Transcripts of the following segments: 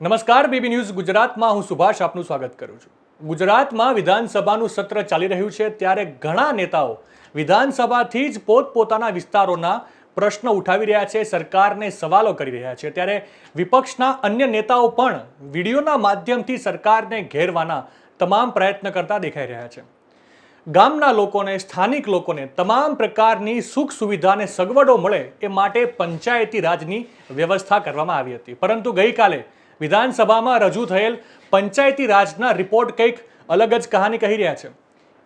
નમસ્કાર, BB news ગુજરાતમાં હું સુભાષ આપનું સ્વાગત કરું છું. ગુજરાતમાં વિધાનસભાનું સત્ર ચાલી રહ્યું છે ત્યારે ઘણા નેતાઓ વિધાનસભાથી જ પોતપોતાના વિસ્તારોના પ્રશ્ન ઉઠાવી રહ્યા છે, સરકારને સવાલો કરી રહ્યા છે. ત્યારે વિપક્ષના અન્ય નેતાઓ પણ વિડીયોના માધ્યમથી સરકારને ઘેરવાના તમામ પ્રયત્ન કરતા દેખાઈ રહ્યા છે. ગામના લોકોને, સ્થાનિક લોકોને તમામ પ્રકારની સુખ સુવિધા અને સગવડો મળે એ માટે પંચાયતી રાજની વ્યવસ્થા કરવામાં આવી હતી. પરંતુ ગઈકાલે વિધાનસભામાં રજૂ થયેલ પંચાયતી રાજના રિપોર્ટ કંઈક અલગ જ કહાની કહી રહ્યા છે.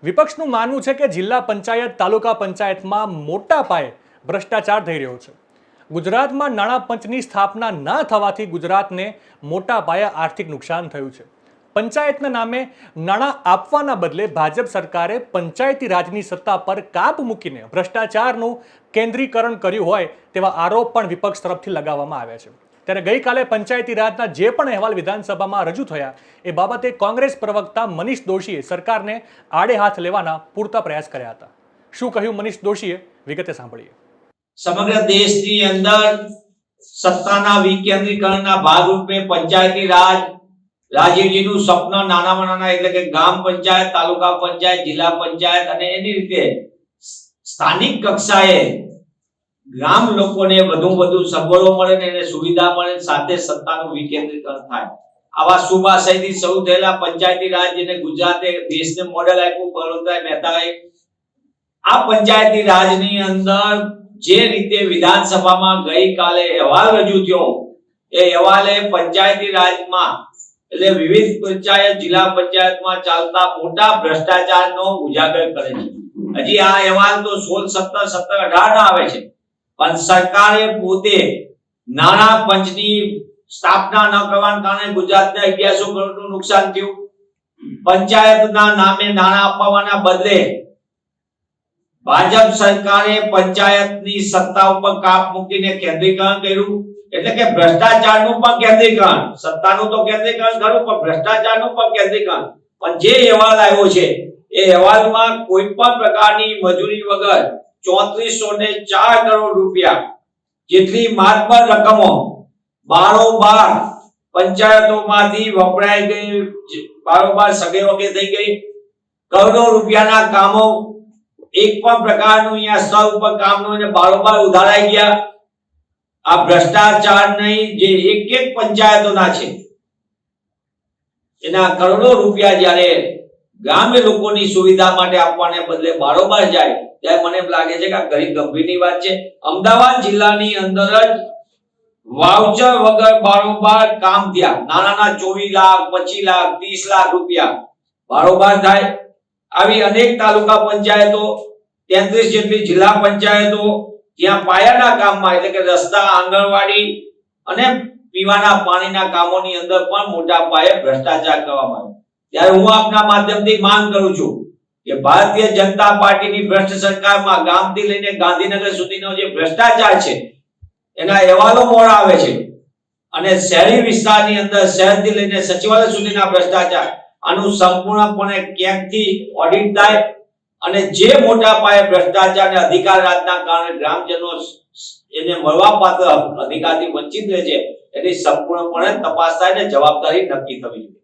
વિપક્ષનું માનવું છે કે જિલ્લા પંચાયત, તાલુકા પંચાયતમાં મોટા પાયે ભ્રષ્ટાચાર થઈ રહ્યો છે. ગુજરાતમાં નાણાં પંચની સ્થાપના ના થવાથી ગુજરાતને મોટા પાયે આર્થિક નુકસાન થયું છે. પંચાયતના નામે નાણાં આપવાના બદલે ભાજપ સરકારે પંચાયતી રાજની સત્તા પર કાપ મૂકીને ભ્રષ્ટાચારનું કેન્દ્રીકરણ કર્યું હોય તેવા આરોપ પણ વિપક્ષ તરફથી લગાવવામાં આવ્યા છે. ત્યારે ગઈકાલે પંચાયતી રાજના જે પણ અહેવાલ વિધાનસભામાં રજૂ થયા, એ બાબતે કોંગ્રેસ પ્રવક્તા મનીષ દોશીએ સરકારને આડે હાથ લેવાના પૂરતા પ્રયાસ કર્યા હતા. શું કહ્યું મનીષ દોશીએ? વિગતે સાંભળીએ. સમગ્ર દેશની અંદર સત્તાના વિકેન્દ્રીકરણના ભાગરૂપે પંચાયતી રાજ, રાજીવજીનું સ્વપ્ન નાનામાં નાના એટલે કે ગ્રામ પંચાયત, તાલુકા પંચાયત, જિલ્લા પંચાયત અને એની રીતે સ્થાનિક કક્ષાએ ગ્રામ લોકોને વધુ વધુ સગવડો મળે ને એને સુવિધા મળે સાથે સત્તાનું વિકેન્દ્રીકરણ થાય. આવા શુભ આશયથી શરૂ થયેલા પંચાયતી રાજ જેને ગુજરાતે દેશને મોડેલ આપ્યું, બળવંતરાય મહેતાએ, આ પંચાયતી રાજની અંદર જે રીતે વિધાનસભામાં ગઈકાલે અહેવાલ રજૂ થયો, એ અહેવાલે પંચાયતી રાજમાં, એટલે વિવિધ પંચાયત, જિલ્લા પંચાયતમાં ચાલતા મોટા ભ્રષ્ટાચારનો ઉજાગર કરે છે. હજી આ અહેવાલ તો સોળ, સત્તર સત્તર, અઢાર આવે છે. પણ સરકારે પોતે નાણાં પંચની સ્થાપના ન કરવાના કારણે ગુજરાતને અગિયારસો કરોડનું નુકસાન થયું. પંચાયતના નામે નાણાં અપાવવાના બદલે ભાજપ સરકારે પંચાયતની સત્તા ઉપર કાપ મૂકીને કેન્દ્રીકરણ કર્યું. એટલે કે ભ્રષ્ટાચારનું પણ કેન્દ્રીકરણ. સત્તાનું તો કેન્દ્રીકરણ ખરું, પણ ભ્રષ્ટાચારનું પણ કેન્દ્રીકરણ. પણ જે અહેવાલ આવ્યો છે, એ અહેવાલમાં કોઈ પણ પ્રકારની મજૂરી વગર ચોત્રીસો ને ચાર કરોડ રૂપિયા. જેટલી માતબર રકમો બારોબાર પંચાયતોમાંથી વપરાઈ ગઈ બારોબાર સગે વગે થઈ ગઈ. કરોડો રૂપિયાના કામો એક પણ પ્રકારનું અહીંયા સ્થળ ઉપર કામનું એને બારોબાર ઉધારાઈ ગયા. આ ભ્રષ્ટાચાર નહીં, જે એક એક પંચાયતોના છે. એના કરોડો રૂપિયા જ્યારે ગ્રામ્ય લોકોની સુવિધા માટે આપવાને બદલે બારોબાર જાય ત્યારે મને લાગે છે કે આ ઘણી ગંભીરની વાત છે. અમદાવાદ જિલ્લાની અંદર જ વાઉચર વગર બારોબાર કામ થયા. નાના ચોવીસ લાખ, પચીસ લાખ, ત્રીસ લાખ રૂપિયા બારોબાર થાય. આવી અનેક તાલુકા પંચાયતો, તેત્રીસ જેટલી જિલ્લા પંચાયતો જ્યાં પાયાના કામમાં એટલે કે રસ્તા, આંગણવાડી અને પીવાના પાણીના કામોની અંદર પણ મોટા પાયે ભ્રષ્ટાચાર કરવામાં આવ્યો. ત્યારે હું આપના માધ્યમથી માંગ કરું છું કે ભારતીય જનતા પાર્ટીની ભ્રષ્ટ સરકારમાં ગામથી લઈને ગાંધીનગર સુધીનો જે ભ્રષ્ટાચાર છે, એના અહેવાલો મોડ આવે છે. અને શહેરી વિસ્તારની અંદર, શહેરથી લઈને સચિવાલય સુધીના ભ્રષ્ટાચાર, આનું સંપૂર્ણપણે ક્યાંકથી ઓડિટ થાય અને જે મોટા પાયે ભ્રષ્ટાચાર અને અધિકાર રાજના કારણે ગ્રામજનો એને મળવાપાત્ર અધિકારથી વંચિત રહે છે, એની સંપૂર્ણપણે તપાસ થાય અને જવાબદારી નક્કી થવી જોઈએ.